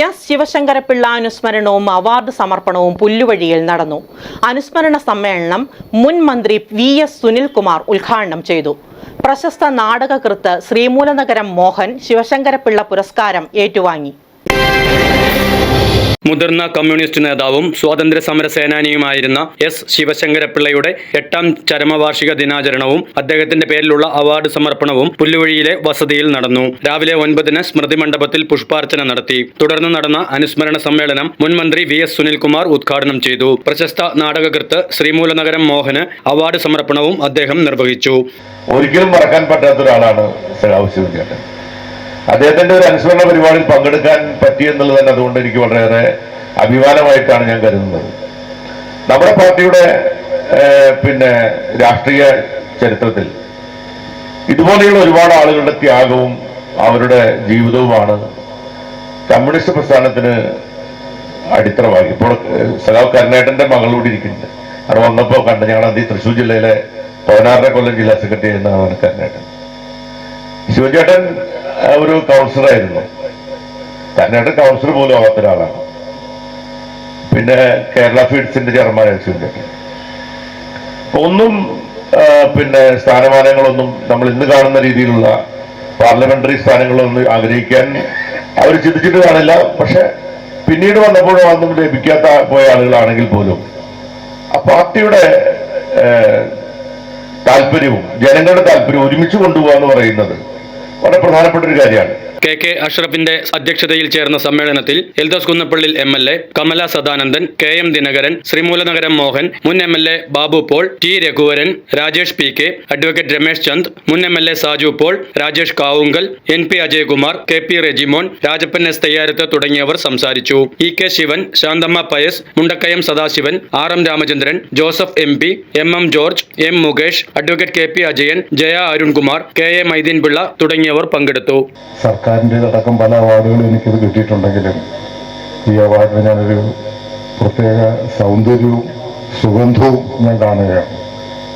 S Sivasankara Pillai അനുസ്മരണവും award സമർപ്പണവും പുല്ലുവഴിയിൽ നടന്നു. അനുസ്മരണ സമ്മേളനം മുൻ മന്ത്രി വി എസ് സുനിൽകുമാർ ഉദ്ഘാടനം ചെയ്തു. പ്രശസ്ത നാടകകൃത്ത് ശ്രീമൂലനഗരം മോഹൻ ശിവശങ്കരപിള്ള പുരസ്കാരം ഏറ്റുവാങ്ങി. മുതിർന്ന കമ്മ്യൂണിസ്റ്റ് നേതാവും സ്വാതന്ത്ര്യ സമര സേനാനിയുമായിരുന്ന എസ്. ശിവശങ്കരപിള്ളയുടെ എട്ടാം ചരമവാർഷിക ദിനാചരണവും അദ്ദേഹത്തിന്റെ പേരിലുള്ള അവാർഡ് സമർപ്പണവും പുല്ലുവഴിയിലെ വസതിയിൽ നടന്നു. രാവിലെ ഒൻപതിന് സ്മൃതി മണ്ഡപത്തിൽ പുഷ്പാർച്ചന നടത്തി. തുടർന്ന് നടന്ന അനുസ്മരണ സമ്മേളനം മുൻ മന്ത്രി വി. എസ്. സുനിൽകുമാർ ഉദ്ഘാടനം ചെയ്തു. പ്രശസ്ത നാടകകൃത്ത് ശ്രീമൂലനഗരം മോഹന് അവാർഡ് സമർപ്പണവും അദ്ദേഹം നിർവഹിച്ചു. ഒരിക്കലും മറക്കാൻ പറ്റാത്ത ഒരാളാണ് അദ്ദേഹത്തിന്റെ ഒരു അനുസ്മരണ പരിപാടിയിൽ പങ്കെടുക്കാൻ പറ്റി എന്നുള്ളത് തന്നെ അതുകൊണ്ട് എനിക്ക് വളരെയേറെ അഭിമാനമായിട്ടാണ് ഞാൻ കരുതുന്നത്. നമ്മുടെ പാർട്ടിയുടെ പിന്നെ രാഷ്ട്രീയ ചരിത്രത്തിൽ ഇതുപോലെയുള്ള ഒരുപാട് ആളുകളുടെ ത്യാഗവും അവരുടെ ജീവിതവുമാണ് കമ്മ്യൂണിസ്റ്റ് പ്രസ്ഥാനത്തിന് അടിത്തറവാക്കി ഇപ്പോൾ സഖാവ് കരുണേട്ടന്റെ മകളോട് ഇരിക്കുന്നുണ്ട്. അവിടെ വന്നപ്പോ കണ്ട് ഞങ്ങൾ അതി തൃശ്ശൂർ ജില്ലയിലെ പതിനാറര കൊല്ലം ജില്ലാ സെക്രട്ടറി എന്നാണ് കരുണേട്ടൻ. ശിവചേട്ടൻ ഒരു കൗൺസിലറായിരുന്നു തന്നെയായിട്ട് കൗൺസിലർ പോലും ആവാത്ത ഒരാളാണ്. പിന്നെ കേരള ഫീഡ്സിന്റെ ചെയർമാനായിരുന്നു ശിവചേട്ടൻ ഒന്നും പിന്നെ സ്ഥാനമാനങ്ങളൊന്നും നമ്മൾ ഇന്ന് കാണുന്ന രീതിയിലുള്ള പാർലമെന്ററി സ്ഥാനങ്ങളൊന്നും ആഗ്രഹിക്കാൻ അവർ ചിന്തിച്ചിട്ട് കാണില്ല പക്ഷെ പിന്നീട് വന്നപ്പോൾ അതൊന്നും ലഭിക്കാത്ത പോയ ആളുകളാണെങ്കിൽ പോലും ആ പാർട്ടിയുടെ താല്പര്യവും ജനങ്ങളുടെ താല്പര്യവും ഒരുമിച്ച് കൊണ്ടുപോകാന്ന് പറയുന്നത് വളരെ പ്രധാനപ്പെട്ട ഒരു കാര്യമാണ്. കെ കെ അഷ്റഫിന്റെ അധ്യക്ഷതയിൽ ചേർന്ന സമ്മേളനത്തിൽ Eldhose Kunnappillil M L A Kamala Sadanandan K M Dinakaran Sreemoolanagaram Mohan മുൻ M L A Babu Paul T Raghuvaran Rajesh P K advocate Ramesh Chand മുൻ M L A Saju Paul Rajesh Kavungal N P Ajayakumar K P Rejimon Rajappan S Thayyarath തുടങ്ങിയവർ സംസാരിച്ചു. E K Sivan Shanthamma Pius Mundakayam Sadasivan R M Ramachandran Joseph M P M M George M Mukesh advocate K P Ajayan Jaya Arunkumar K A Maideen Pillai തുടങ്ങിയവർ പങ്കെടുത്തു. സർക്കാരിന്റെതടക്കം പല അവാർഡുകളും എനിക്കിത് കിട്ടിയിട്ടുണ്ടെങ്കിലും ഈ അവാർഡിന് ഞാനൊരു പ്രത്യേക സൗന്ദര്യവും സുഗന്ധവും ഞാൻ കാണുകയാണ്.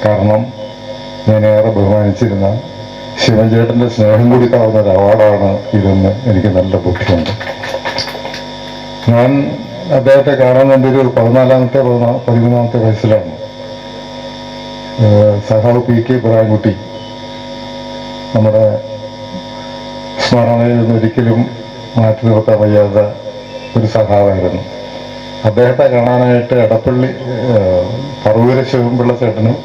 കാരണം ഞാൻ ഏറെ ബഹുമാനിച്ചിരുന്ന ശിവൻചേട്ടന്റെ സ്നേഹം കൂടി കാണുന്ന ഒരു അവാർഡാണ് ഇതെന്ന് എനിക്ക് നല്ല ബുദ്ധിയുണ്ട് ഞാൻ അദ്ദേഹത്തെ കാണാൻ എന്റെ ഒരു പതിനാലാമത്തെ പതിനാ പതിമൂന്നാമത്തെ വയസ്സിലാണ്. സഹാവ് പി കെ ഇബ്രാഹിംകുട്ടി നമ്മുടെ സ്മരണയിൽ ഒരിക്കലും മാറ്റി നിർത്താൻ വയ്യാത്ത ഒരു സഖാവായിരുന്നു. അദ്ദേഹത്തെ കാണാനായിട്ട് എടപ്പള്ളി പറവൂര് ശിവൻപിള്ള ചേട്ടനും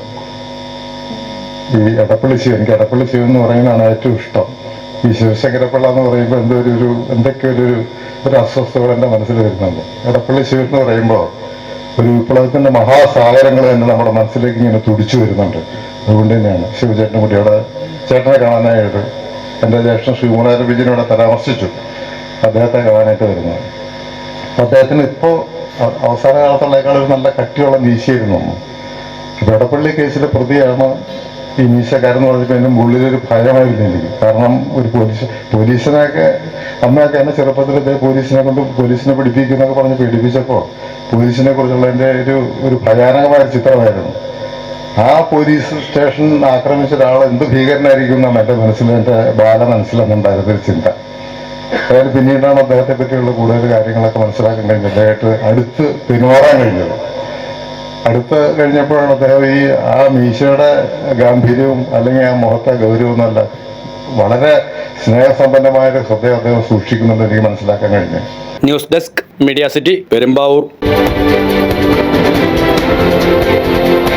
ഈ എടപ്പള്ളി ശിവൻ എനിക്ക് എടപ്പള്ളി ശിവൻ എന്ന് പറയുന്നതാണ് ഏറ്റവും ഇഷ്ടം. ഈ ശിവശങ്കരപ്പിള്ള എന്ന് പറയുമ്പോൾ എന്തോ ഒരു ഒരു എന്തൊക്കെ ഒരു ഒരു അസ്വസ്ഥത എന്റെ മനസ്സിൽ വരുന്നുണ്ട്. എടപ്പള്ളി ശിവൻ എന്ന് പറയുമ്പോൾ ഒരു വിപ്ലവത്തിന്റെ മഹാസാഗരങ്ങൾ തന്നെ നമ്മുടെ മനസ്സിലേക്ക് ഇങ്ങനെ തുടിച്ചു വരുന്നുണ്ട്. അതുകൊണ്ട് തന്നെയാണ് ശിവചേട്ടൻ കുട്ടിയുടെ ചേട്ടനെ കാണാനായിട്ട് എന്റെ ജ്യേഷ്ഠൻ ശ്രീകുമാരൻ ബിജിനോടെ പരാമർശിച്ചു. അദ്ദേഹത്തെ കാണാനായിട്ട് വരുന്നത്. അദ്ദേഹത്തിന് ഇപ്പോൾ അവസാന കാലത്തുള്ളേക്കാൾ ഒരു നല്ല കട്ടിയുള്ള മീശയായിരുന്നു എടപ്പള്ളി കേസിലെ പ്രതിയാണ് ഈ മീശക്കാരെന്ന് പറഞ്ഞപ്പോൾ എന്റെ ഉള്ളിലൊരു ഭയമായിരുന്നു എനിക്ക് കാരണം ഒരു പോലീസ് പോലീസിനെയൊക്കെ അമ്മയൊക്കെ എന്നെ ചെറുപ്പത്തിൽ ഇതേ പോലീസിനെ കൊണ്ട് പോലീസിനെ പിടിപ്പിക്കുന്നൊക്കെ പറഞ്ഞ് പീഡിപ്പിച്ചപ്പോൾ പോലീസിനെ കുറിച്ചുള്ള എന്റെ ഒരു ഒരു ഭയാനകമായ ചിത്രമായിരുന്നു. ആ പോലീസ് സ്റ്റേഷൻ ആക്രമിച്ച ഒരാൾ എന്ത് ഭീകരനായിരിക്കും എന്നാണ് എന്റെ മനസ്സിൽ എന്റെ ബാല മനസ്സിലെന്നുണ്ടായിരുന്ന ഒരു ചിന്ത. അതായത് പിന്നീടാണ് അദ്ദേഹത്തെ പറ്റിയുള്ള കൂടുതൽ കാര്യങ്ങളൊക്കെ മനസ്സിലാക്കാൻ കഴിഞ്ഞത്. അദ്ദേഹത്തെ അടുത്ത് പെരുമാറാൻ കഴിഞ്ഞത്. അടുത്ത് കഴിഞ്ഞപ്പോഴാണ് അദ്ദേഹം ഈ ആ മീശയുടെ ഗാംഭീര്യവും അല്ലെങ്കിൽ ആ മുഖത്തെ ഗൗരവവും എന്നല്ല വളരെ സ്നേഹസമ്പന്നമായ ഒരു ഹൃദയം അദ്ദേഹം സൂക്ഷിക്കുന്നുണ്ട് എനിക്ക് മനസ്സിലാക്കാൻ കഴിഞ്ഞു. News desk media city Perumbavoor.